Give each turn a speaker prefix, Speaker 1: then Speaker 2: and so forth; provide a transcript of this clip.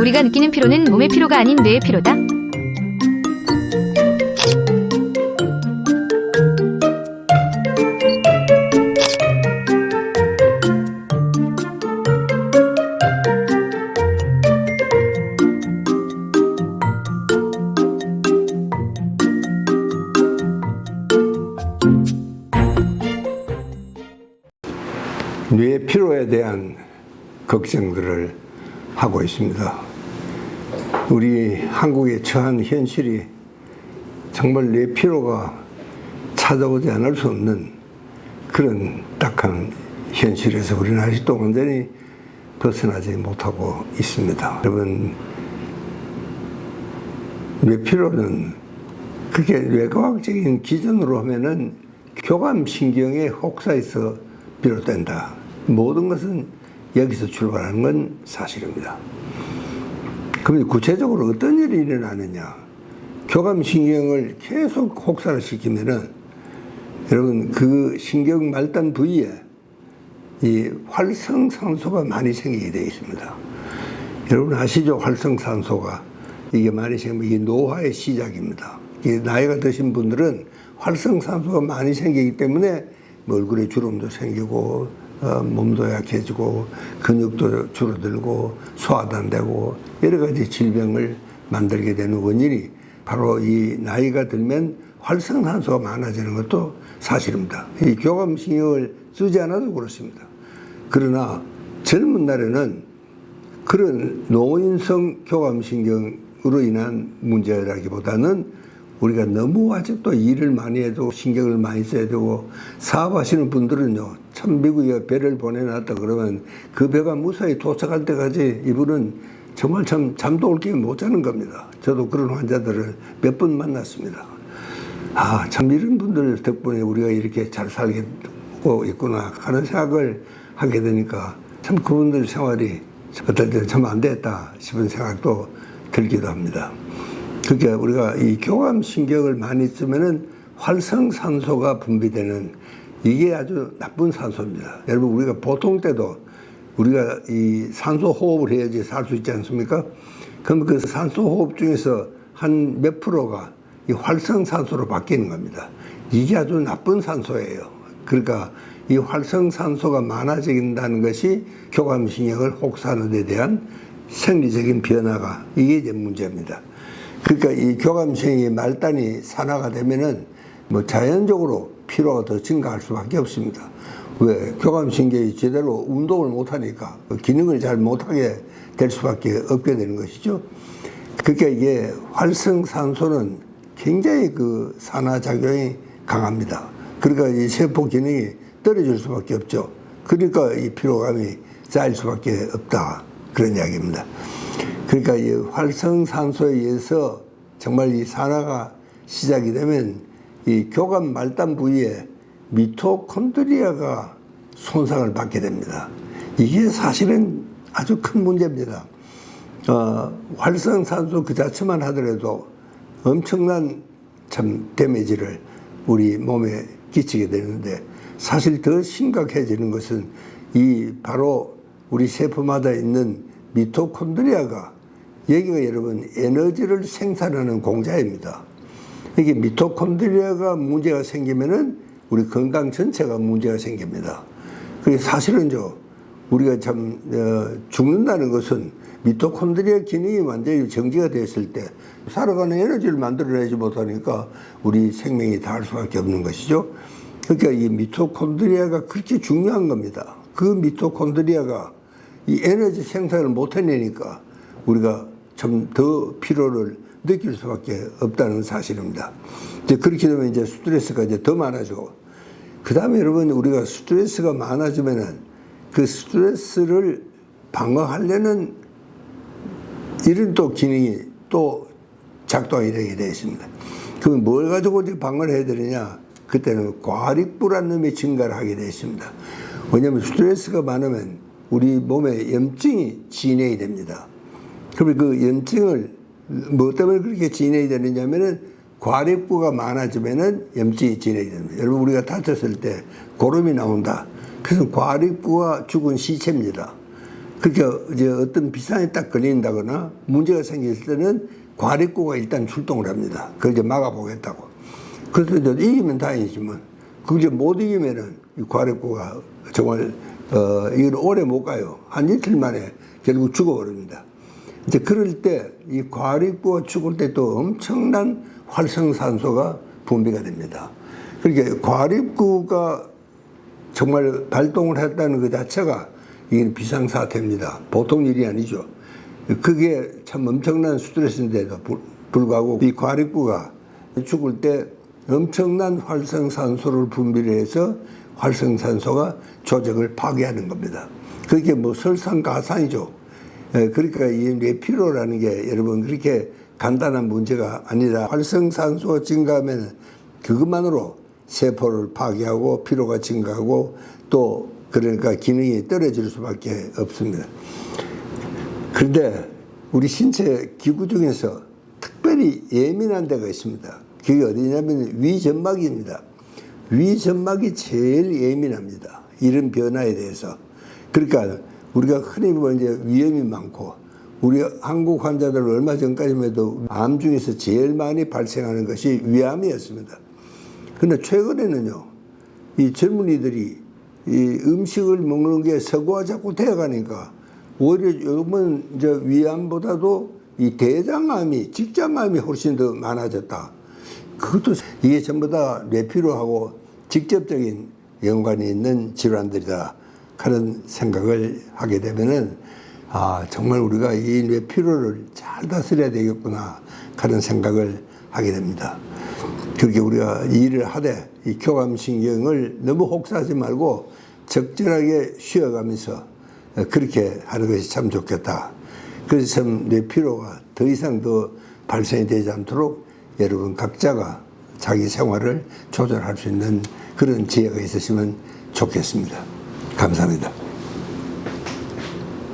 Speaker 1: 우리가 느끼는 피로는 몸의 피로가 아닌 뇌의 피로다.
Speaker 2: 뇌 피로에 대한 걱정들을 하고 있습니다. 우리 한국에 처한 현실이 정말 뇌 피로가 찾아오지 않을 수 없는 그런 딱한 현실에서 우리는 아직도 완전히 벗어나지 못하고 있습니다. 여러분, 뇌 피로는 그게 뇌과학적인 기준으로 하면은 교감신경의 혹사에서 비롯된다. 모든 것은 여기서 출발하는 건 사실입니다. 그럼 구체적으로 어떤 일이 일어나느냐? 교감신경을 계속 혹사를 시키면은 여러분 그 신경 말단 부위에 이 활성산소가 많이 생기게 되어 있습니다. 여러분 아시죠? 활성산소가 이게 많이 생기면 이게 노화의 시작입니다. 이게 나이가 드신 분들은 활성산소가 많이 생기기 때문에 뭐 얼굴에 주름도 생기고 어, 몸도 약해지고 근육도 줄어들고 소화도 안 되고 여러 가지 질병을 만들게 되는 원인이 바로 이 나이가 들면 활성산소가 많아지는 것도 사실입니다. 이 교감신경을 쓰지 않아도 그렇습니다. 그러나 젊은 날에는 그런 노인성 교감신경으로 인한 문제라기보다는 우리가 너무 아직도 일을 많이 해도 신경을 많이 써야 되고 사업하시는 분들은요 참 미국에 배를 보내놨다 그러면 그 배가 무사히 도착할 때까지 이분은 정말 참 잠도 올 기회 못 자는 겁니다. 저도 그런 환자들을 몇 번 만났습니다. 아, 참 이런 분들 덕분에 우리가 이렇게 잘 살고 있구나 하는 생각을 하게 되니까 참 그분들 생활이 어떨 때는 참 안 됐다 싶은 생각도 들기도 합니다. 그러니까 우리가 이 교감 신경을 많이 쓰면은 활성산소가 분비되는 이게 아주 나쁜 산소입니다. 여러분 우리가 보통 때도 우리가 이 산소 호흡을 해야지 살 수 있지 않습니까? 그럼 그 산소 호흡 중에서 한 몇 프로가 이 활성산소로 바뀌는 겁니다. 이게 아주 나쁜 산소예요. 그러니까 이 활성산소가 많아진다는 것이 교감신경을 혹사하는 데 대한 생리적인 변화가 이게 이제 문제입니다. 그러니까 이 교감신경의 말단이 산화가 되면은 뭐 자연적으로 피로가 더 증가할 수밖에 없습니다. 왜? 교감신경이 제대로 운동을 못하니까 그 기능을 잘 못하게 될 수밖에 없게 되는 것이죠. 그러니까 이게 활성산소는 굉장히 그 산화작용이 강합니다. 그러니까 이 세포 기능이 떨어질 수밖에 없죠. 그러니까 이 피로감이 쌓일 수밖에 없다. 그런 이야기입니다. 그러니까 이 활성산소에 의해서 정말 이 산화가 시작이 되면 이 교감 말단 부위에 미토콘드리아가 손상을 받게 됩니다. 이게 사실은 아주 큰 문제입니다. 어, 활성산소 그 자체만 하더라도 엄청난 참 데미지를 우리 몸에 끼치게 되는데 사실 더 심각해지는 것은 이 바로 우리 세포마다 있는 미토콘드리아가 여기가 여러분 에너지를 생산하는 공자입니다. 이게 미토콘드리아가 문제가 생기면은 우리 건강 전체가 문제가 생깁니다. 그게 사실은 저 우리가 참 어, 죽는다는 것은 미토콘드리아 기능이 완전히 정지가 됐을 때 살아가는 에너지를 만들어내지 못하니까 우리 생명이 닿을 수밖에 없는 것이죠. 그러니까 이 미토콘드리아가 그렇게 중요한 겁니다. 그 미토콘드리아가 이 에너지 생산을 못 해내니까 우리가 참 더 피로를 느낄 수밖에 없다는 사실입니다. 이제 그렇게 되면 이제 스트레스가 이제 더 많아지고, 그 다음에 여러분 우리가 스트레스가 많아지면은 그 스트레스를 방어하려는 이런 또 기능이 또 작동이 되게 되어 있습니다. 그럼 뭘 가지고 이제 방어를 해야 되느냐? 그때는 과립불안염이 증가를 하게 되어 있습니다. 왜냐하면 스트레스가 많으면 우리 몸에 염증이 진행이 됩니다. 그러면 그 염증을 뭐 때문에 그렇게 진행이 되느냐면은 과립부가 많아지면은 염증이 진행이 됩니다. 여러분 우리가 다쳤을 때 고름이 나온다. 그래서 과립부가 죽은 시체입니다. 그러니까 이제 어떤 비상에 딱 걸린다거나 문제가 생겼을 때는 과립구가 일단 출동을 합니다. 그걸 이제 막아보겠다고. 그래서 이제 이기면 다행이지만 그걸 이제 못 이기면은 이 과립구가 정말 어 이걸 오래 못 가요. 한 이틀 만에 결국 죽어버립니다. 이제 그럴 때 이 과립구가 죽을 때 또 엄청난 활성산소가 분비가 됩니다. 그러니까 과립구가 정말 발동을 했다는 그 자체가 이게 비상사태입니다. 보통 일이 아니죠. 그게 참 엄청난 스트레스인데도 불- 불구하고 이 과립구가 죽을 때 엄청난 활성산소를 분비를 해서 활성산소가 조직을 파괴하는 겁니다. 그게 뭐 설상가상이죠. 예, 그러니까 이 뇌피로라는 게 여러분 그렇게 간단한 문제가 아니라 활성산소가 증가하면 그것만으로 세포를 파괴하고 피로가 증가하고 또 그러니까 기능이 떨어질 수밖에 없습니다. 그런데 우리 신체 기구 중에서 특별히 예민한 데가 있습니다. 그게 어디냐면 위점막입니다. 위점막이 제일 예민합니다. 이런 변화에 대해서. 그러니까 우리가 흔히 보면 이제 위염이 많고 우리 한국 환자들 얼마 전까지만 해도 암 중에서 제일 많이 발생하는 것이 위암이었습니다. 근데 최근에는요, 이 젊은이들이 이 음식을 먹는 게 서구화 자꾸 되어가니까 오히려 요즘은 이제 위암보다도 이 대장암이, 직장암이 훨씬 더 많아졌다. 그것도 이게 전부 다 뇌피로하고 직접적인 연관이 있는 질환들이다. 그런 생각을 하게 되면은 아, 정말 우리가 이 뇌 피로를 잘 다스려야 되겠구나. 그런 생각을 하게 됩니다. 그렇게 우리가 일을 하되 이 교감신경을 너무 혹사하지 말고 적절하게 쉬어가면서 그렇게 하는 것이 참 좋겠다. 그래서 참 뇌 피로가 더 이상 더 발생이 되지 않도록 여러분 각자가 자기 생활을 조절할 수 있는 그런 지혜가 있으시면 좋겠습니다. 감사합니다.